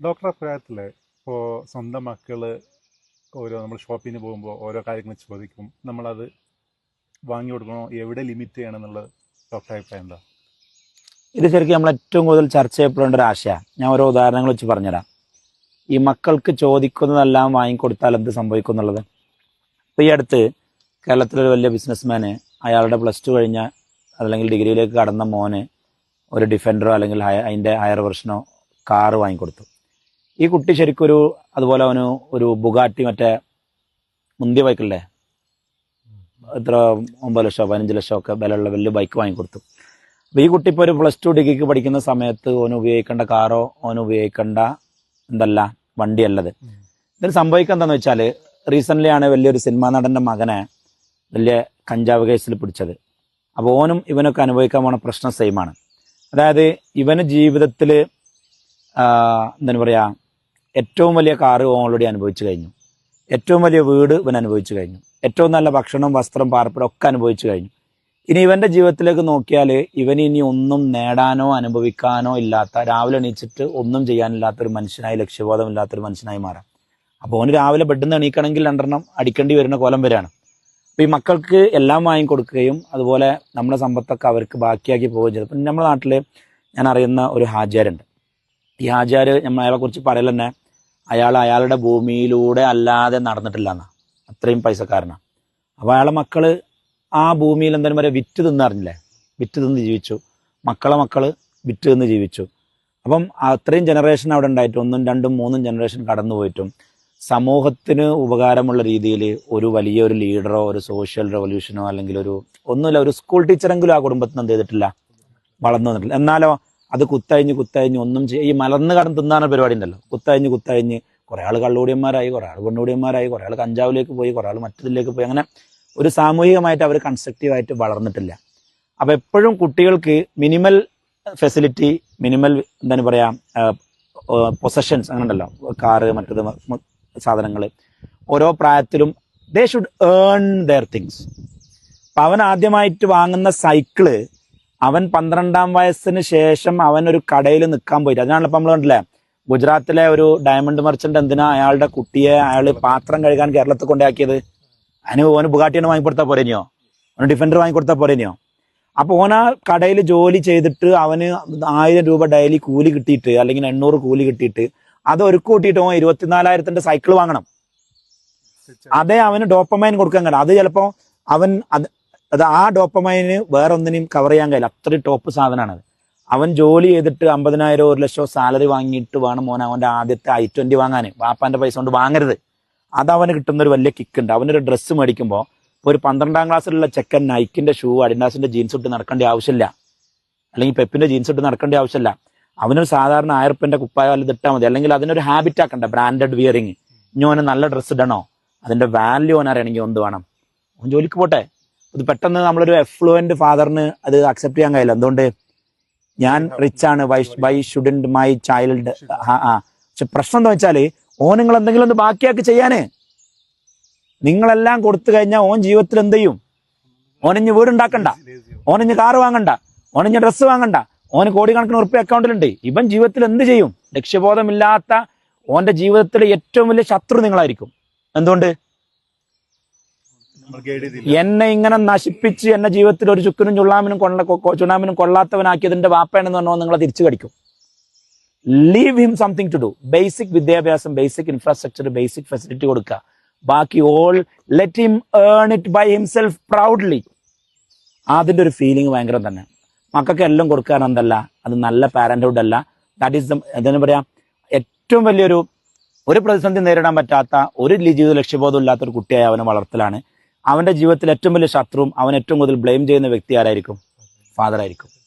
Doctor അഭിപ്രായത്തിൽ ഇപ്പോൾ സ്വന്തം മക്കൾ ഓരോ നമ്മൾ ഷോപ്പിന് പോകുമ്പോൾ ഓരോ കാര്യങ്ങൾ ചോദിക്കും നമ്മളത് വാങ്ങി കൊടുക്കണോ? എവിടെ ലിമിറ്റ് ചെയ്യണം എന്നുള്ളത് ഡോക്ടർ അഭിപ്രായം എന്താ? ഇത് ശരിക്കും നമ്മൾ ഏറ്റവും കൂടുതൽ ചർച്ച ചെയ്യപ്പെടേണ്ട ഒരു ആശയമാണ് ഞാൻ ഓരോ ഉദാഹരണങ്ങൾ വെച്ച് പറഞ്ഞുതരാം. ഈ മക്കൾക്ക് ചോദിക്കുന്നതെല്ലാം വാങ്ങിക്കൊടുത്താൽ എന്ത് സംഭവിക്കും എന്നുള്ളത്? ഇപ്പോൾ ഈ അടുത്ത് കേരളത്തിലൊരു വലിയ ബിസിനസ്മാന് അയാളുടെ പ്ലസ് ടു കഴിഞ്ഞ അല്ലെങ്കിൽ ഡിഗ്രിയിലേക്ക് കടന്ന മോന് ഒരു ഡിഫൻഡറോ അല്ലെങ്കിൽ അതിന്റെ ഹയർ വെർഷനോ കാറ് വാങ്ങിക്കൊടുത്തു. ഈ കുട്ടി ശരിക്കും ഒരു അതുപോലെ അവന് ഒരു ബുഗാട്ടി മറ്റേ മുന്തിയ ബൈക്കല്ലേ? എത്ര ഒമ്പത് ലക്ഷം പതിനഞ്ച് ലക്ഷമോ ഒക്കെ വിലയുള്ള വലിയ ബൈക്ക് വാങ്ങിക്കൊടുത്തു. അപ്പൊ ഈ കുട്ടി ഇപ്പോൾ ഒരു പ്ലസ് ടു ഡിഗ്രിക്ക് പഠിക്കുന്ന സമയത്ത് ഓന് ഉപയോഗിക്കേണ്ട കാറോ ഓന് ഉപയോഗിക്കേണ്ട എന്തല്ല വണ്ടിയല്ലത്. ഇതിന് സംഭവിക്കുക എന്താന്ന് വെച്ചാൽ റീസെന്റ് ആണ് വലിയൊരു സിനിമാ നടന്റെ മകനെ വലിയ കഞ്ചാവ് കേസിൽ പിടിച്ചത്. അപ്പോൾ ഓനും ഇവനൊക്കെ അനുഭവിക്കാൻ പോണ പ്രശ്നം സെയിമാണ് അതായത് ഇവന് ജീവിതത്തിൽ എന്താണ് പറയാ ഏറ്റവും വലിയ കാറ് ഓൾറെഡി അനുഭവിച്ചു കഴിഞ്ഞു. ഏറ്റവും വലിയ വീട് ഇവൻ അനുഭവിച്ചു കഴിഞ്ഞു. ഏറ്റവും നല്ല ഭക്ഷണം വസ്ത്രം പാർപ്പിടം ഒക്കെ അനുഭവിച്ചു കഴിഞ്ഞു. ഇനി ഇവന്റെ ജീവിതത്തിലേക്ക് നോക്കിയാൽ ഇവൻ ഇനി ഒന്നും നേടാനോ അനുഭവിക്കാനോ ഇല്ലാത്ത രാവിലെ എണീച്ചിട്ട് ഒന്നും ചെയ്യാനില്ലാത്ത ഒരു മനുഷ്യനായി ലക്ഷ്യബോധമില്ലാത്തൊരു മനുഷ്യനായി മാറാം. അപ്പോൾ ഓന് രാവിലെ ബെഡിൽ എണീക്കണമെങ്കിൽ രണ്ടെണ്ണം അടിക്കേണ്ടി വരുന്ന കോലം വരെയാണ്. അപ്പോൾ ഈ മക്കൾക്ക് എല്ലാം വാങ്ങിക്കൊടുക്കുകയും അതുപോലെ നമ്മുടെ സമ്പത്തൊക്കെ അവർക്ക് ബാക്കിയാക്കി പോവുകയും ചെയ്തു. നമ്മുടെ നാട്ടിൽ ഞാൻ അറിയുന്ന ഒരു ഹാജിയാരുണ്ട് ഈ ഹാജിയാർ നമ്മൾ അയാളെ കുറിച്ച് പറയൽ തന്നെ അയാൾ അയാളുടെ ഭൂമിയിലൂടെ അല്ലാതെ നടന്നിട്ടില്ല എന്നാ അത്രയും പൈസക്കാരനാണ് അപ്പോൾ അയാളെ മക്കൾ ആ ഭൂമിയിൽ എന്തായാലും വരെ വിറ്റ് തിന്നറിഞ്ഞില്ലേ വിറ്റ് തിന്ന് ജീവിച്ചു. മക്കളെ മക്കൾ വിറ്റ് തിന്ന് ജീവിച്ചു. അപ്പം അത്രയും ജനറേഷൻ അവിടെ ഉണ്ടായിട്ട് ഒന്നും രണ്ടും മൂന്നും ജനറേഷൻ കടന്നു പോയിട്ടും സമൂഹത്തിന് ഉപകാരമുള്ള രീതിയിൽ ഒരു വലിയൊരു ലീഡറോ ഒരു സോഷ്യൽ റെവല്യൂഷനോ അല്ലെങ്കിൽ ഒരു ഒന്നുമില്ല ഒരു സ്കൂൾ ടീച്ചറെങ്കിലും ആ കുടുംബത്തിന് എന്ത് ചെയ്തിട്ടില്ല? വളർന്നു വന്നിട്ടില്ല. എന്നാലോ അത് കുത്തഴിഞ്ഞ് കുത്തഴിഞ്ഞ് ഒന്നും ചെയ്യും ഈ മലർന്ന് കടന്ന് തിന്നാന പരിപാടി ഉണ്ടല്ലോ. കുത്തഴിഞ്ഞ് കുത്തഴിഞ്ഞ് കുറെ ആൾ കള്ളുകൂടിയന്മാരായി കുറെ ആൾ പെണ്ണുകൂടിയന്മാരായി കുറെ ആൾ കഞ്ചാവിലേക്ക് പോയി കുറെ ആൾ മറ്റതിലേക്ക് പോയി. അങ്ങനെ ഒരു സാമൂഹികമായിട്ട് അവർ കൺസ്ട്രക്റ്റീവായിട്ട് വളർന്നിട്ടില്ല. അപ്പൊ എപ്പോഴും കുട്ടികൾക്ക് മിനിമൽ ഫെസിലിറ്റി മിനിമൽ എന്താണ് പറയാ പൊസഷൻസ് അങ്ങനെ ഉണ്ടല്ലോ. കാറ് മറ്റത് സാധനങ്ങൾ ഓരോ പ്രായത്തിലും they should earn their things അപ്പൊ അവൻ ആദ്യമായിട്ട് വാങ്ങുന്ന സൈക്കിൾ അവൻ പന്ത്രണ്ടാം വയസ്സിന് ശേഷം അവൻ ഒരു കടയിൽ നിൽക്കാൻ പോയി അതിനാണല്ലോ നമ്മൾ കണ്ടില്ലേ? ഗുജറാത്തിലെ ഒരു ഡയമണ്ട് മർച്ചന്റ് എന്തിനാ അയാളുടെ കുട്ടിയെ അയാൾ പാത്രം കഴുകാൻ കേരളത്തിൽ കൊണ്ടാക്കിയത് അതിന് ഓന് ബുഗാട്ടിയാണ് വാങ്ങിക്കൊടുത്താൽ പോരേനിയോ അവന് ഡിഫൻഡർ വാങ്ങിക്കൊടുത്താൽ പോരേനിയോ അപ്പൊ ഓൻ ആ കടയിൽ ജോലി ചെയ്തിട്ട് അവന് ആയിരം രൂപ ഡെയിലി കൂലി കിട്ടിയിട്ട് അല്ലെങ്കിൽ എണ്ണൂറ് കൂലി കിട്ടിയിട്ട് അത് ഒരു കൂട്ടിയിട്ട് ഓൻ ഇരുപത്തിനാലായിരത്തിന്റെ സൈക്കിൾ വാങ്ങണം. അതേ അവന് ഡോപ്പമൈൻ കൊടുക്കാൻ കഴിയും അത് ചിലപ്പോ അവൻ അത് ആ ഡോപ്പമൈന് വേറെ ഒന്നിനെയും കവർ ചെയ്യാൻ കഴിയില്ല. അത്രയും ടോപ്പ് സാധനമാണ് അത് അവൻ ജോലി ചെയ്തിട്ട് അമ്പതിനായിരം ഒരു ലക്ഷം സാലറി വാങ്ങിയിട്ട് വേണം മോൻ അവന്റെ ആദ്യത്തെ ഐ ട്വന്റി വാങ്ങാൻ. വാപ്പാന്റെ പൈസ കൊണ്ട് വാങ്ങരുത്. അത് അവന് കിട്ടുന്ന ഒരു വലിയ കിക്ക് ഉണ്ട്. അവനൊരു ഡ്രസ്സ് മേടിക്കുമ്പോൾ ഒരു പന്ത്രണ്ടാം ക്ലാസ്സിലുള്ള ചെക്കൻ നൈക്കിന്റെ ഷൂ അഡിഡാസിന്റെ ജീൻസ് ഇട്ട് നടക്കേണ്ട ആവശ്യമില്ല. അല്ലെങ്കിൽ പെപ്പിന്റെ ജീൻസ് ഇട്ട് നടക്കേണ്ട ആവശ്യമില്ല. അവനൊരു സാധാരണ ആയിരപ്പന്റെ കുപ്പായ വല്ലതും ഇട്ടാൽ മതി. അല്ലെങ്കിൽ അതിനൊരു ഹാബിറ്റ് ആക്കണ്ട. ബ്രാൻഡഡ് വിയറിങ് ഇനി നല്ല ഡ്രസ്സ് ഇടണോ? അതിന്റെ വാല്യൂ അവൻ അറിയണമെങ്കിൽ എന്ത് വേണം? ഓൻ ജോലിക്ക് പോട്ടെ. ഇത് പെട്ടെന്ന് നമ്മളൊരു എഫ്ലുവന്റ് ഫാദറിന് അത് അക്സെപ്റ്റ് ചെയ്യാൻ കഴിയില്ല. എന്തുകൊണ്ട്? ഞാൻ റിച്ച് ആണ്. Why why shouldn't my child ആ പക്ഷെ പ്രശ്നം എന്താ വെച്ചാൽ ഓൻ നിങ്ങൾ എന്തെങ്കിലും ഒന്ന് ബാക്കിയാക്കി ചെയ്യാനേ. നിങ്ങളെല്ലാം കൊടുത്തു കഴിഞ്ഞാൽ ഓൻ ജീവിതത്തിൽ എന്ത് ചെയ്യും? ഓനിഞ്ഞ് വീടുണ്ടാക്കണ്ട. ഓനിഞ്ഞ് കാറ് വാങ്ങണ്ട. ഓനിഞ്ഞ് ഡ്രസ്സ് വാങ്ങണ്ട. ഓന് കോടിക്കണക്കിന് ഉറപ്പ് അക്കൗണ്ടിലുണ്ട് ഇവൻ ജീവിതത്തിൽ എന്ത് ചെയ്യും? ലക്ഷ്യബോധമില്ലാത്ത ഓന്റെ ജീവിതത്തിലെ ഏറ്റവും വലിയ ശത്രു നിങ്ങളായിരിക്കും. എന്തുകൊണ്ട്? എന്നെ ഇങ്ങനെ നശിപ്പിച്ച് എന്നെ ജീവിതത്തിൽ ഒരു ചുക്കിനും ചുള്ളാമിനും കൊള്ള ചുണ്ണാമിനും കൊള്ളാത്തവനാക്കിയതിന്റെ വാപ്പയാണെന്ന് പറഞ്ഞാൽ നിങ്ങളെ തിരിച്ചു കടിക്കും. Leave him something to do basic വിദ്യാഭ്യാസം ബേസിക് ഇൻഫ്രാസ്ട്രക്ചർ ബേസിക് ഫെസിലിറ്റി കൊടുക്കുക. ബാക്കി all let him earn it by himself proudly അതിന്റെ ഒരു ഫീലിംഗ് ഭയങ്കരം തന്നെ. മക്കൾക്ക് എല്ലാം കൊടുക്കാൻ എന്തല്ല? അത് നല്ല പാരന്റ്ഹുഡ് അല്ല. ദാറ്റ് ഈസ് എന്താ പറയാ? ഏറ്റവും വലിയൊരു ഒരു പ്രതിസന്ധി നേരിടാൻ പറ്റാത്ത ഒരു ജീവിത ലക്ഷ്യബോധം ഇല്ലാത്ത ഒരു കുട്ടിയായ അവനെ വളർത്തലാണ്. അവന്റെ ജീവിതത്തിൽ ഏറ്റവും വലിയ ശത്രുവും അവൻ ഏറ്റവും കൂടുതൽ ബ്ലെയിം ചെയ്യുന്ന വ്യക്തി ആരായിരിക്കും? ഫാദർ ആയിരിക്കും.